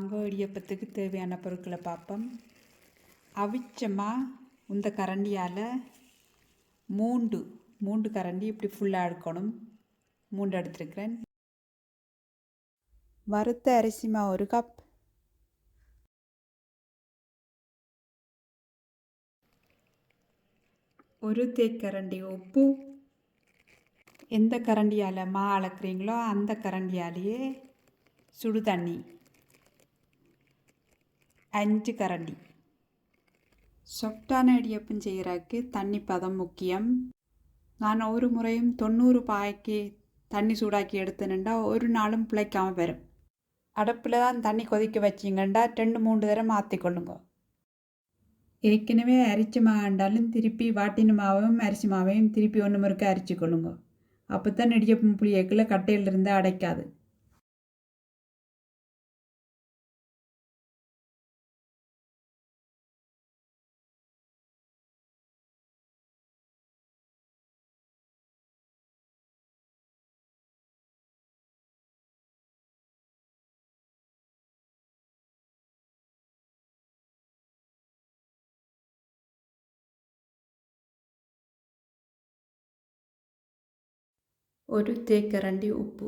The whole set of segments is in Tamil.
வாங்க இடியப்பத்துக்கு தேவையான பொருட்களை பார்ப்போம். அவிச்சமாக இந்த கரண்டியால் மூண்டு மூண்டு கரண்டி இப்படி ஃபுல்லாக எடுக்கணும். மூண்டு எடுத்துருக்கிறேன். வறுத்த அரிசிமா ஒரு கப் ஒரு தேக்கரண்டி உப்பு. எந்த கரண்டியால் மா அளக்குறீங்களோ அந்த கரண்டியாலேயே சுடு தண்ணி. அஞ்சு கரண்டி. சொப்டான இடியப்பம் செய்கிறதுக்கு தண்ணி பதம் முக்கியம். நான் ஒரு முறையும் தொண்ணூறு பாய்க்கு தண்ணி சூடாக்கி எடுத்தேனுண்டா ஒரு நாளும் பிழைக்காமல் வரும். அடுப்பில் தான் தண்ணி கொதிக்க வச்சிங்கண்டா ரெண்டு மூணு தடவை மாற்றிக்கொள்ளுங்க ஏற்கனவே அரிசி மாண்டாலும் திருப்பி வாட்டின மாவையும் அரிசி மாவையும் திருப்பி ஒன்று முறுக்க அரிச்சு கொள்ளுங்க. அப்போ தான் இடியப்பம் புளியக்கில் கட்டையிலிருந்து அடைக்காது. ഒരു തേക്കരണ്ടി ഉപ്പ്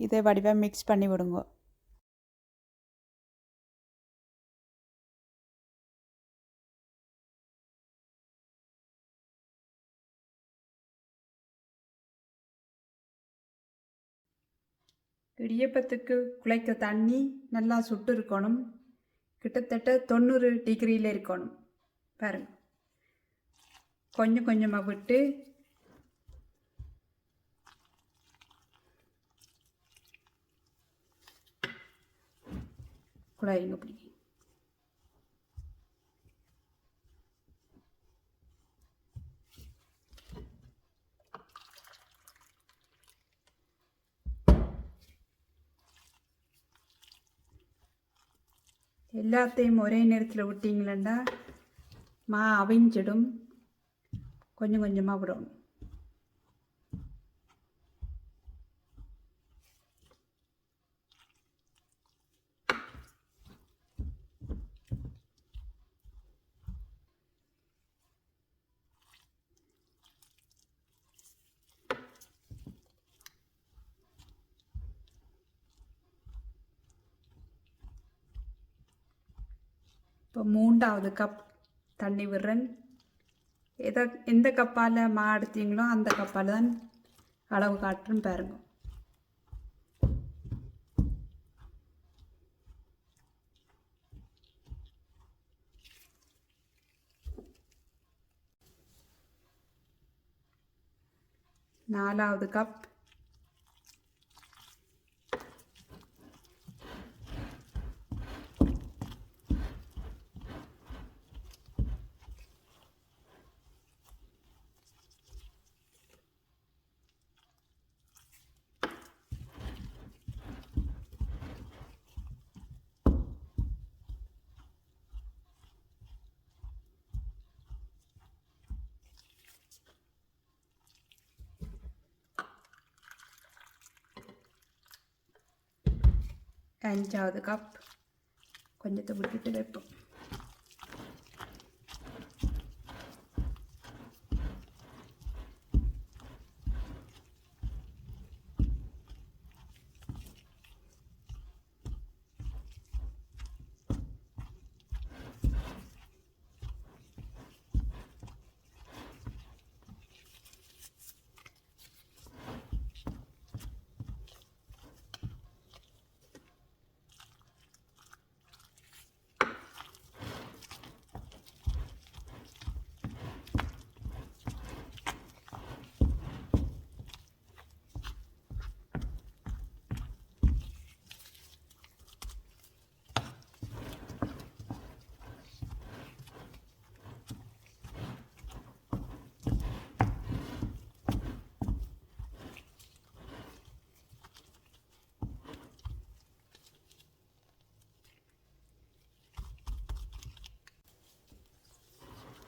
இதை வடிவாக மிக்ஸ் பண்ணி விடுங்க இடியப்பத்துக்கு குழைக்க தண்ணி நல்லா சுட்டு இருக்கணும் கிட்டத்தட்ட தொண்ணூறு டிகிரியில் இருக்கணும் பாருங்க கொஞ்சம் கொஞ்சமாக விட்டு குழாயிங்க அப்படி எல்லாத்தையும் ஒரே நேரத்தில் விட்டிங்களேண்டா? மா அவிஞ்சிடும். கொஞ்சம் கொஞ்சமாக விடணும் இப்போ மூன்றாவது கப் தண்ணி விடுறேன். எதை எந்த கப்பால் மா எடுத்தீங்களோ அந்த கப்பால் தான் அளவு காட்டுன்னு பாருங்க. நாலாவது கப் அஞ்சாவது கப் கொஞ்சத்தை விட்டுட்டு வைப்போம்.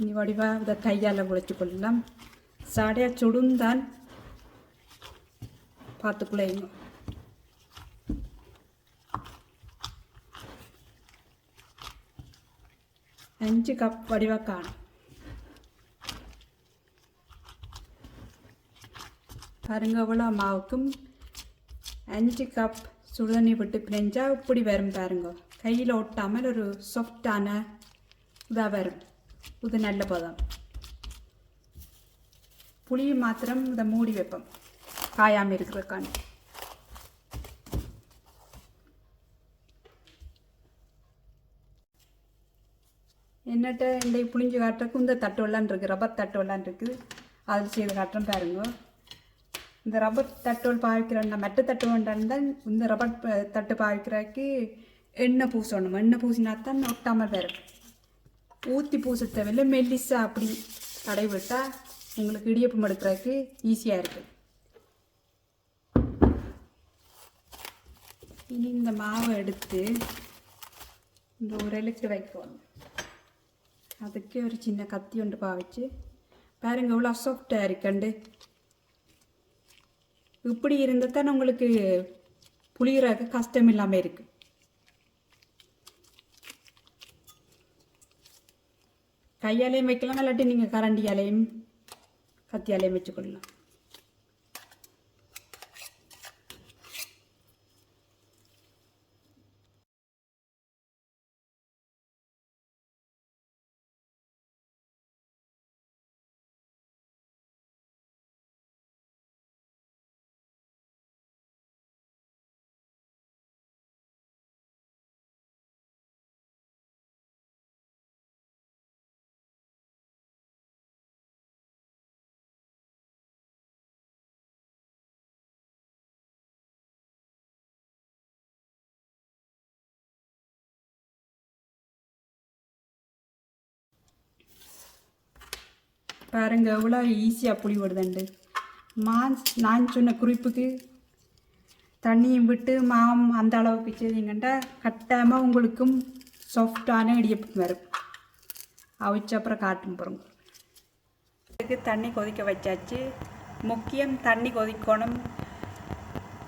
இனி வடிவாக இதை கையால் உழைச்சி கொள்ளலாம். சாடையாக சுடுந்தான் பார்த்துக்குள்ளேங்க அஞ்சு கப் வடிவாக காணும். பாருங்க எவ்வளோ மாவுக்கும் அஞ்சு கப் சுடுதண்ணி விட்டு பிணைஞ்சால் இப்படி வரும் பாருங்க. கையில் ஒட்டாமல் ஒரு சாஃப்டான இதாக வரும். இது நல்ல பதம். புளியை மாத்திரம் இதை மூடி வைப்போம். காயாமல் இருக்கிறதுக்காண்டி. என்னட்ட இந்த புளிஞ்சு காட்டுறதுக்கு இந்த தட்டுவெல்லாம் இருக்குது ரப்பர் தட்டுவெல்லாம் இருக்குது அதில் செய்து காட்டுறேன் பாருங்க. இந்த ரப்பர் தட்டுவல் பாவிக்கிறோம்னா மெட்ட தட்டு வேண்டாம் இந்த ரப்பர் தட்டு பாவிக்கிறாக்கி எண்ணெய் பூசணும். எண்ணெய் பூசினா தான் ஒட்டாமல் வரும். ஊற்றி பூச தேவையில்லை மெல்லிசா அப்படி தடை விட்டால் உங்களுக்கு இடியப்பம் எடுக்கிறதுக்கு ஈஸியாக இருக்குது இனி இந்த மாவை எடுத்து இந்த உரலுக்கு வைக்கணும். அதுக்கு ஒரு சின்ன கத்தி ஒன்று பாவிச்சு. பாருங்க இவ்வளோ சாஃப்டாக இருக்கண்டு. இப்படி இருந்தால் தான் உங்களுக்கு புளியறதுக்கு கஷ்டம் இல்லாமல் இருக்குது கையாலேயும் வைக்கலாம் இல்லாட்டி நீங்கள் கரண்டியாலையும் கத்தியாலையும் வச்சுக்கொள்ளலாம். பாருங்க எவ்வளோ ஈஸியாக புளி விடுதுண்டு மான் நான் சொன்ன குறிப்புக்கு தண்ணியும் விட்டு மாம் அந்த அளவுக்கு செய்தீங்கன்னா கட்டாயமாக உங்களுக்கும் சாஃப்டான இடியப்பம் வரும். அவிச்ச அப்புறம் காட்டும் போகிறோம் இதுக்கு தண்ணி கொதிக்க வச்சாச்சு. முக்கியம் தண்ணி கொதிக்கணும்.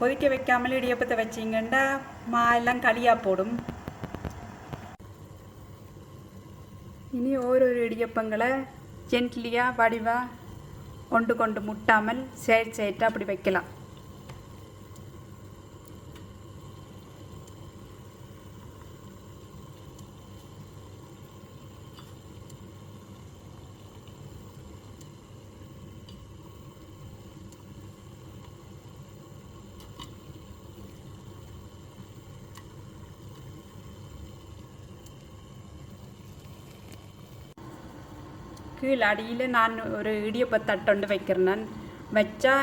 கொதிக்க வைக்காமலே இடியப்பத்தை வச்சிங்கன்னா மா எல்லாம் களியாக போடும். இனி ஓரொரு இடியப்பங்களை ஜென்ட்லியாக வடிவாக கொண்டு கொண்டு முட்டாமல் சேட் சேட்டாக அப்படி வைக்கலாம். கீழ் அடியில் நான் ஒரு இடியப்ப தட்டொண்டு வைக்கிறேன். நான் வச்சா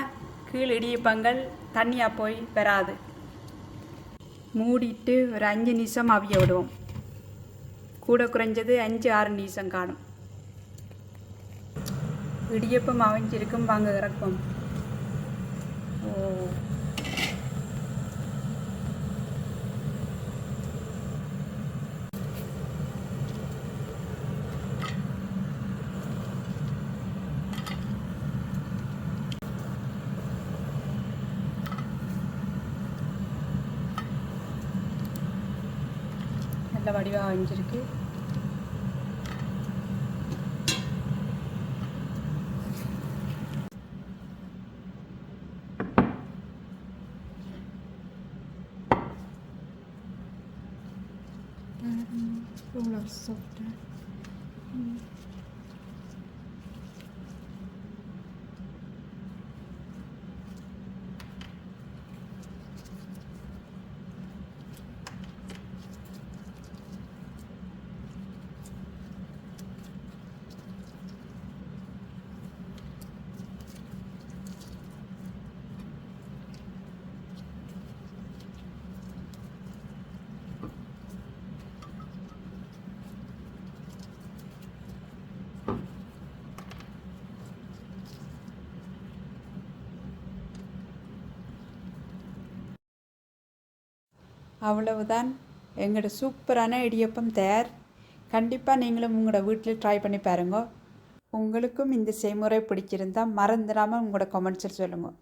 கீழ் இடியப்பங்கள் தண்ணியாக போய் வராது. மூடிட்டு ஒரு அஞ்சு நிமிஷம் அவிய விடுவோம். கூட குறைஞ்சது அஞ்சு ஆறு நிமிஷம் காணும். இடியப்பம் அவிஞ்சிருக்கும் வாங்க இறக்கும் ஓ. நல்ல வடிவாக அவிஞ்சிருக்கு எவ்வளோ சாஃப்டாக அவ்வளவுதான். எங்களோட சூப்பரான இடியப்பம் தயார். கண்டிப்பாக நீங்களும் உங்களோட வீட்டில் ட்ரை பண்ணி பாருங்க. உங்களுக்கும் இந்த செய்முறை பிடிச்சிருந்தால் மறந்துடாமல் உங்களோட கமெண்ட்ஸில் சொல்லுங்கள்